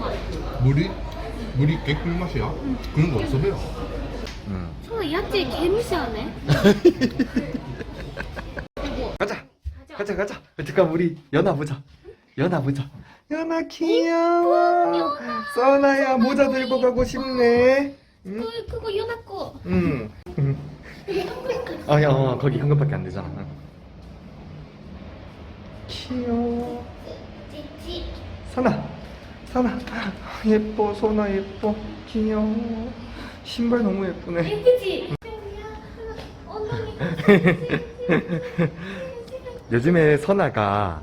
맛. 물이 물이 깨끗 맛이야? 그런 거 없어 배요. 응. 저 야채 개무시하네. 가자. 가자 가자. 잠깐 우리 연아 보자. 연아 보자. 연아 귀여워. 써나야 모자 들고 가고 싶네. 응? 그 그거 연합고. 응. 아야 어, 거기 현금밖에 안 되잖아. 응. 귀여워. 찌찌. 선아, 선아, 예뻐, 선아 예뻐, 귀여워. 신발 너무 예쁘네. 예쁘지? 엉덩이. 요즘에 선아가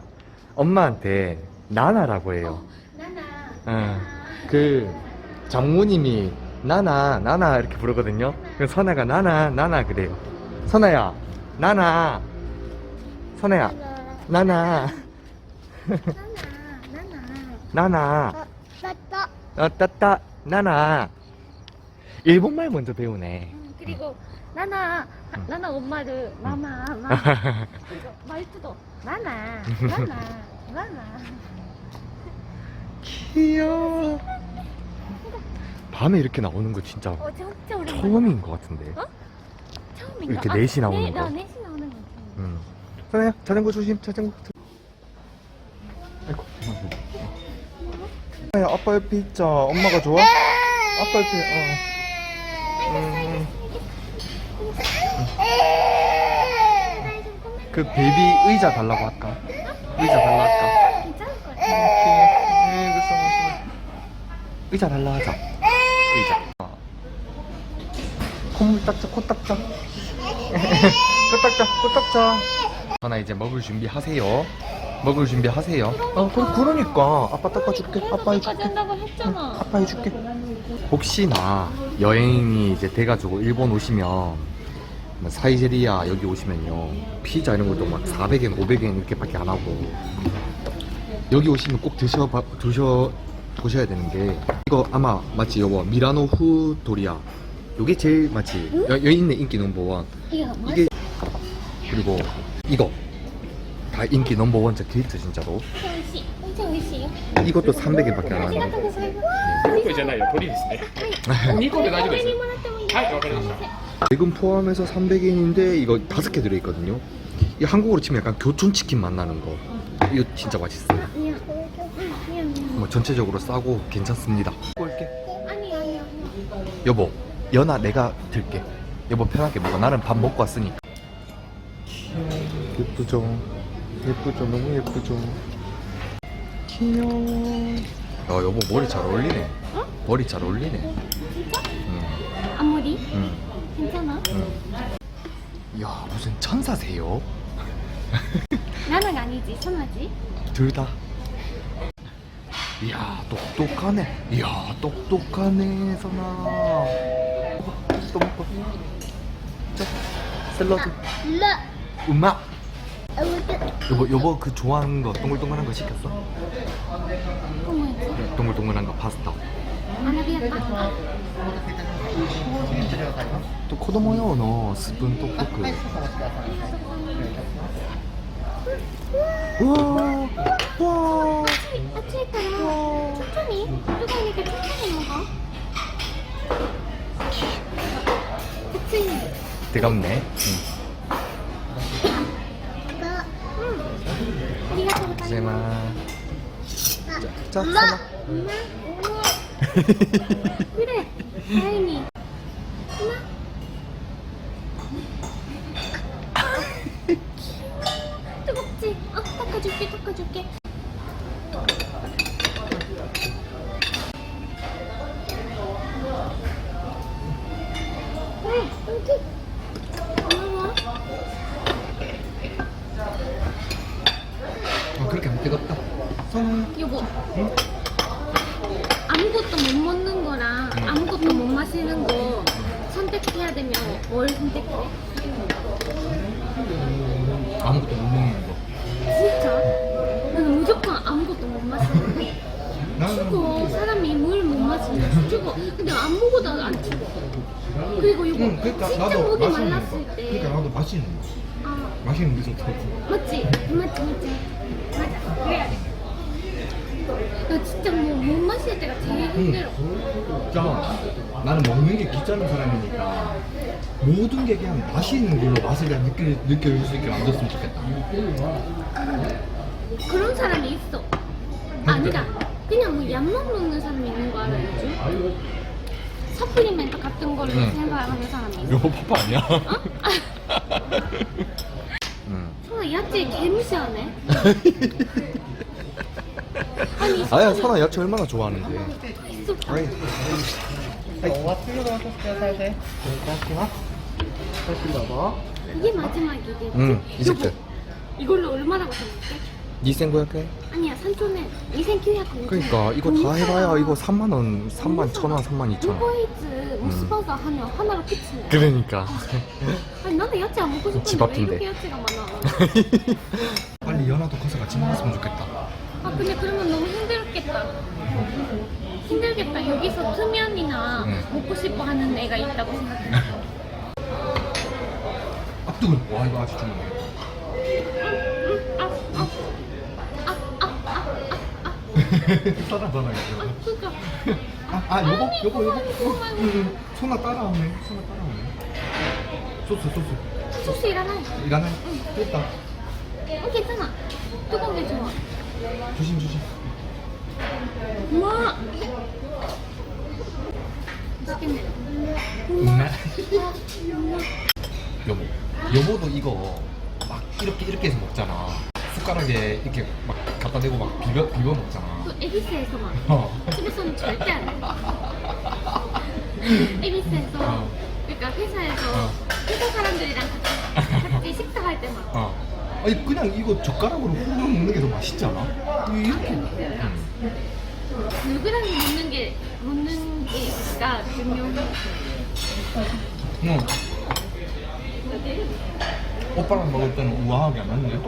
엄마한테 나나라고 해요. 나나. 응. 그 장모님이 나나, 나나 이렇게 부르거든요. 그 선아가 나나, 나나 그래요. 선아야, 나나, 선아야, 나나, 나나. 따따. 어, 따따, 나나. 일본말 먼저 배우네. 음, 그리고 나나 응. 나나 엄마를 마마 마마 그리고 말투도 나나 나나 나나 귀여워. 밤에 이렇게 나오는 거 진짜 어 진짜 처음인 것 같은데. 어? 처음인가? 이렇게 넷이 나오는 네, 거. 나 넷이 나오는 거 응. 선아야, 자전거 조심, 자전거. 아이고. 야, 아빠 옆에 있자. 엄마가 좋아? 아빠 옆에, 어. 음, 그 베이비 의자 달라고 할까? 의자 달라 할까? 같아 네. 의자 달라 하자. 의자. 콧물 닦자, 코 닦자. 코 닦자, 코 닦자. 하나 이제 먹을 준비 하세요. 먹을 준비 하세요. 어, 그, 그러니까. 아빠 닦아줄게. 아빠 해줄게. 했잖아 아빠 해줄게. 혹시나 여행이 이제 돼가지고 일본 오시면 뭐 사이제리아 여기 오시면요 피자 이런 것도 막 400엔, 500엔 이렇게밖에 안 하고 여기 오시면 꼭 드셔 드셔 보셔야 되는 게 이거 아마 맞지 여보 미라노 후도리아 요게 제일 맞지 여, 있는 인기 넘버원? 이게 그리고 이거 다 인기 넘버원 저 데이트 진짜로 오이시 엄청 오이시요 이것도 300엔밖에 안 ありが 하는 とう 거 ございます。 1個じゃないよ、鳥ですね。2個で大丈夫ですよ。上にもらってもいいですかはい、わかりました。 대금 포함해서 300엔인데 이거 다섯 개 들어있거든요. 이 한국으로 치면 약간 교촌치킨 맛 나는 거. 이거 진짜 맛있어요. 아니야. 아니야. 뭐 전체적으로 싸고 괜찮습니다. 볼게. 아니야. 아니야. 여보, 연아 내가 들게. 여보 편하게 먹어. 나는 밥 먹고 왔으니까. 예쁘죠? 예쁘죠? 너무 예쁘죠? 귀여워. 야 여보 머리 잘 어울리네. 어? 머리 잘 어울리네. 진짜? 응, 앞머리? 응, 괜찮아? 응. 야 무슨 천사세요? 나는 아니지. 선아지. 둘 다. 이야 똑똑하네. 이야 똑똑하네 선아. 먹어, 또 먹고. 자 샐러드. 라. 음악. 여보 여보 그 좋아하는 거 동글동글한 거 시켰어? 뭐지? 동글동글한 거 파스타. 아라비아타. 또 코도모요 너 스푼 똑똑크. 우와 와. 아치니까 천천히. 뜨거우니까 천천히 먹어. 그치? 뜨겁네. 나. 응. 다 제마. 자, 엄마. 엄마. 그래. 다행히. 선택해야 되면 뭘 선택해? 아무것도 못 먹는 거. 진짜? 나는 무조건 아무것도 못 마시는 거. 죽어. 사람이 물 못 마시면 죽어. 근데 아무것도 안 죽어. 그리고 이거 응, 그러니까 진짜 나도 목이 맛있는 말랐을 거. 때. 그러니까 나도 맛있는 거. 아, 맛있는 게 좋다고. 맞지? 맞지, 맞지. 맞아. 그래야 돼. 나나 진짜 뭐 못 마실 때가 제일 힘들어. 자, 나는 먹는 게 귀찮은 사람이니까 모든 게 그냥 맛이 있는 걸로 맛을 그냥 느낄, 느낄 수 있게 만들었으면 좋겠다. 그런 사람이 있어. 아니다. 그냥 뭐 약만 먹는 사람이 있는 거 알아 요즘? 서플리멘트 같은 걸로 응. 생각하는 사람이 있어. 이거 파파 아니야? 응. 정말 야채 개무시하네. 아니 아야 선아 야채 얼마나 좋아하는데 이게 마지막이겠지. 응 이색 때 이걸로 얼마라고 생각해? 니 생각해? 아니야 산초는 2,900원. 그러니까 이거 다 해봐야 이거 3만 원, 3만 천 원, 3만 2천 원. 우버이즈 모스버거 하면 하나로 끝이네. 그러니까. 아니 나는 야채 안 먹고 집 싶은데 왜 앞인데. 이렇게 야채가 많아? 빨리 연하도 커서 같이 먹었으면 좋겠다. 아 근데 그러면 너무 힘들겠다. 힘들겠다. 여기서 트면이나 응. 먹고 싶어 하는 애가 있다고 생각해. 아, 뜨거 와, 이거 아주. 아, 아, 아, 아, 아, 아, 따라 따라 아, 이거. 진짜. 아, 아, 요거, 아니, 요거, 요거. 그만, 그만. 응, 응. 소나 따라오네. 소나 따라오네. 소스, 소스. 소스 일하나요? 일하네. 됐다. 어, 괜찮아. 뜨거운 게 좋아. 조심, 조심. 우와. 맛있겠네. 우와. 여보. 여보도 이거 막 이렇게 이렇게 해서 먹잖아. 숟가락에 이렇게 막 갖다 대고 막 비벼 비벼 먹잖아. 그 에비스에서만. 어. 집에서는 절대 안 해. 에비스에서, 어. 그러니까 회사에서 어. 회사 사람들이랑 같이, 같이 식사할 때만. 어. 아니 그냥 이거 젓가락으로 훅 먹는 게 더 맛있지 않아? 이렇게. 누구랑 먹는 게 먹는 게가 중요해. 응. 오빠랑 먹을 때는 우아하게 안 먹네.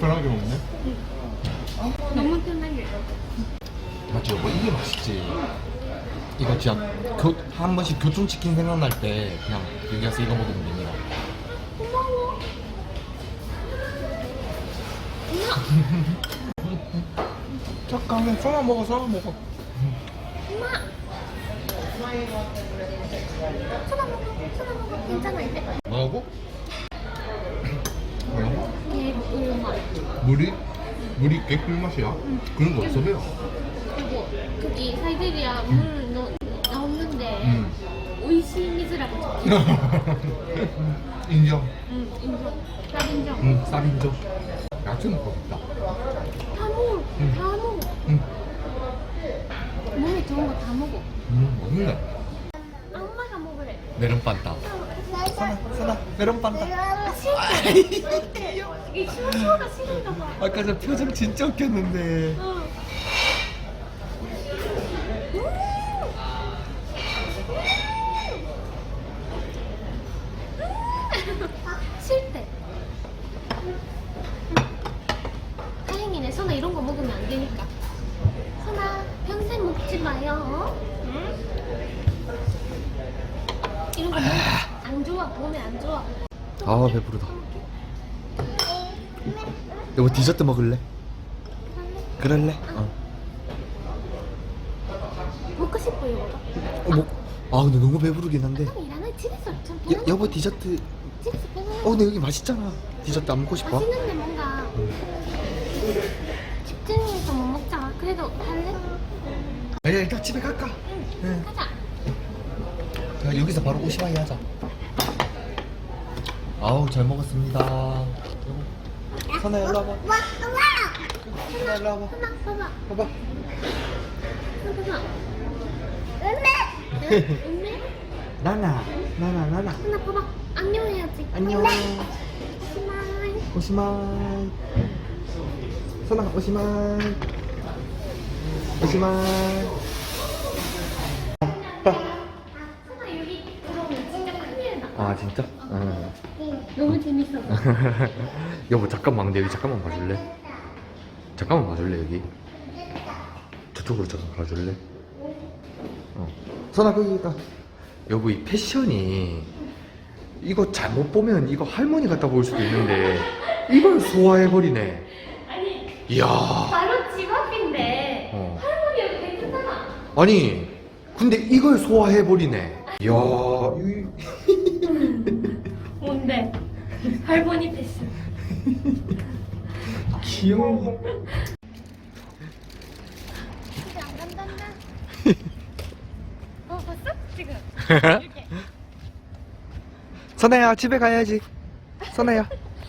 편하게 먹네. 너무 편하게. 맞지 여보 이게 맛있지. 이거 진짜 교, 한 번씩 교촌치킨 생각날 때 그냥 여기 가서 이거 먹으면 됩니다. 고마워. 엄마, 잠깐만 썰어 먹어 썰어 먹어. 쳐다보고, 쳐다보고. 괜찮아 이제. 뭐하고? 뭐야? 개꿀맛. 물이 물이 개꿀 맛이야? 그런 거 어디서 배워? 그리고 저기 사이베리아 물 넣, 나오는데 응. 오이시 미즈라고 적혀. 인정. 응, 인정. 딱 인정. 응, 쌀 인정. 야채 먹고 싶다. 다 먹어. 응. 다 먹어. 응. 몸에 좋은 거 다 먹어. 음, 맛있네. 아, 엄마가 먹으래. 메론빵다. 선아, 선아, 메론빵다. 아, 싫대. 이 시원시원가 싫은가 봐. 아까 저 표정 진짜 웃겼는데. 응. 싫대. 다행이네. 선아 이런 거 먹으면 안 되니까. 선아 평생 먹지 마요. 응? 이런 거 안 좋아. 몸에 안 좋아. 아 배부르다. 여보 디저트 먹을래? 그럴래? 어. 먹고 싶어요. 어 뭐? 아 근데 너무 배부르긴 한데. 일하는 집에서 좀 여, 여보 디저트. 집에서 어 근데 여기 맛있잖아. 디저트 안 먹고 싶어? 맛있는데 뭔 야, 일단 집에 갈까? 응. 가자. 야, 여기서 바로 오시마이 하자. 아우 잘 먹었습니다. 선아 일로 와봐. 선아 일로 와봐. 봐봐. 봐봐. 음메. 음메. 나나 나나 나나. 하나 봐봐. 안녕해야지. 안녕. 스마일. 오시마이. 선아 오시마이. 오시마이. 선아 여기 들어오면 진짜 큰일 나. 아 진짜? 응. 너무 재밌어. 여보 잠깐만 근데 여기 잠깐만 봐줄래? 잠깐만 봐줄래 여기? 저쪽으로 잠깐 봐줄래? 어. 선아 거기 있다 여보 이 패션이 이거 잘못 보면 이거 할머니 갖다 볼 수도 있는데 이걸 소화해버리네 아니 이야. 바로 집 앞인데 어. 할머니가 괜찮잖 아. 아니, 근데 이걸 소화해버리네. 이야, 이- 뭔데? 할머니 패스. 귀여워. 집에 안 간단다. 어 봤어? 지금 이렇게. 선아야, 집에 가야지. 선아야.